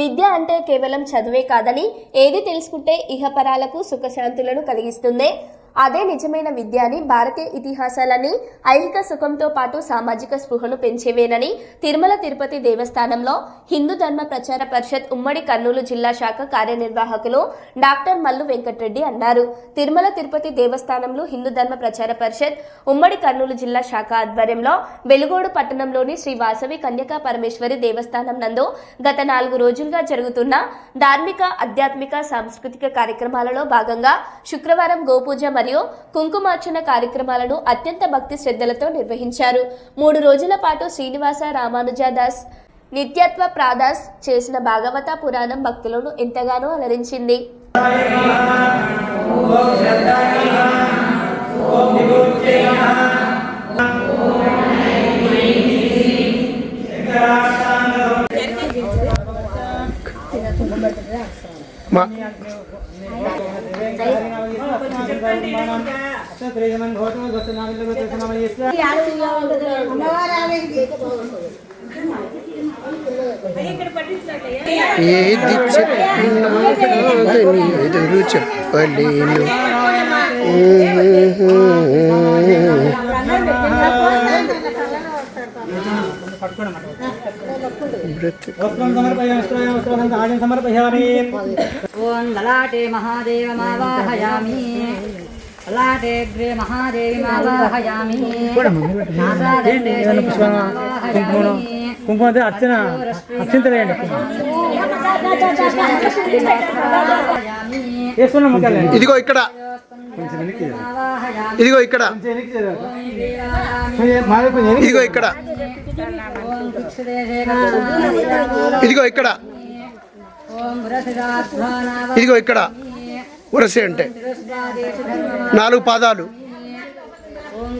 విద్య అంటే కేవలం చదువే కాదని ఏది తెలుసుకుంటే ఇహపరాలకు సుఖశాంతులను కలిగిస్తుందే. అదే నిజమైన విద్య అని భారతీయ ఇతిహాసాలని ఐహిక సుఖంతో పాటు సామాజిక స్పృహను పెంచేవేనని తిరుమల తిరుపతి దేవస్థానంలో హిందూ ధర్మ ప్రచార పరిషత్ ఉమ్మడి కర్నూలు జిల్లా శాఖ కార్యనిర్వాహకులు డాక్టర్ మల్లు వెంకటరెడ్డి అన్నారు. తిరుమల తిరుపతి దేవస్థానంలో హిందూ ధర్మ ప్రచార పరిషత్ ఉమ్మడి కర్నూలు జిల్లా శాఖ ఆధ్వర్యంలో వెలుగోడు పట్టణంలోని శ్రీ వాసవి కన్యకా పరమేశ్వరి దేవస్థానం నందు గత నాలుగు రోజులుగా జరుగుతున్న ధార్మిక ఆధ్యాత్మిక సాంస్కృతిక కార్యక్రమాలలో భాగంగా శుక్రవారం గోపూజ మరియు కుంకుమార్చన కార్యక్రమాలను అత్యంత భక్తి శ్రద్ధలతో నిర్వహించారు. మూడు రోజుల పాటు శ్రీనివాస రామానుజాదాస్ నిత్యత్వ ప్రాదాస్ చేసిన భాగవత పురాణం భక్తులను ఎంతగానో అలరించింది. మా ఏది చెప్పినాదని ఎదురు చెప్పలేను ఓం లలాటే మహాదేవమావాహయామి లలాటేగ్రే మహాదేవిమావాహయామి. కుంకుమ అర్చన ముఖ్యాలు ఇదిగో ఇక్కడ. ఇదిగో ఇక్కడ. ఇదిగో ఇక్కడ. ఇదిగో ఇక్కడ. ఇదిగో ఇక్కడ. ఉరసి అంటే. నాలుగు పాదాలు. ఓం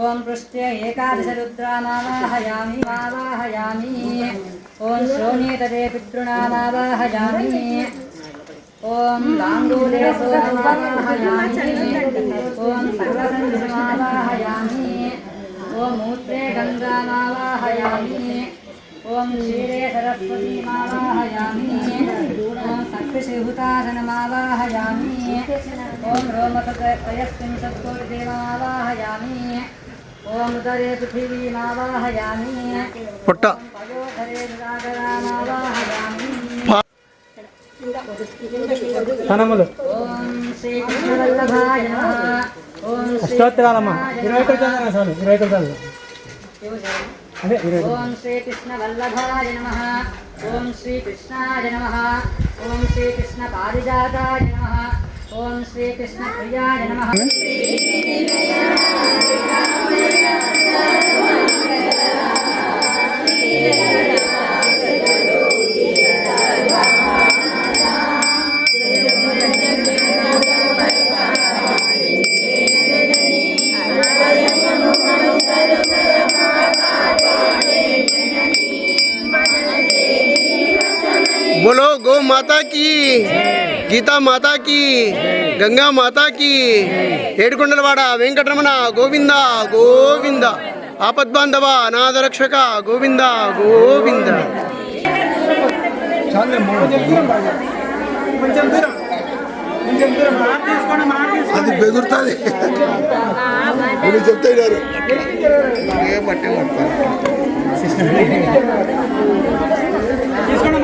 ॐ पृष्ट्य एकादशरुद्रामावाहयामि मावाहयामि ॐ श्रोणीतरे पितॄणामावाहयामि ॐ गाङ्गूले सोमावाहयामि ॐ सर्वसन्धिमावाहयामि ॐ मूत्रे गङ्गामावाहयामि ॐ क्षीरे सरस्वतीमावाहयामि ॐ ఓం సత్యశిహుతాసనమావాహయామి ఓం రోమసత్రయస్త్రింశత్కోటిదేవమావాహయామి ఓం ఉదరే పృథివీమావాహయామి పొట్ట నమః ఓం అష్టోత్తరాలమ్మ ఇరవై ఒకటి చదవాలి స్వామి ఇరవై ఒకటి ओम श्री कृष्ण वल्लभाय नमः। ओम ओम श्री कृष्ण पारिजाताय नमः। ओम श्री कृष्ण प्रियाय नमः। बोलो गो माता की గీతా మాతా की గంగా మాతా की ఏడుకొండలవాడ వెంకటరమణ గోవింద గోవింద ఆపద్బాంధవ అనాథరక్షక గోవింద గోవింద కొంచెం దూరం కొంచెం దూరం మాట తీసుకోండి మాట తీసుకోండి అది బెదురుతుంది నేను చెప్తాడు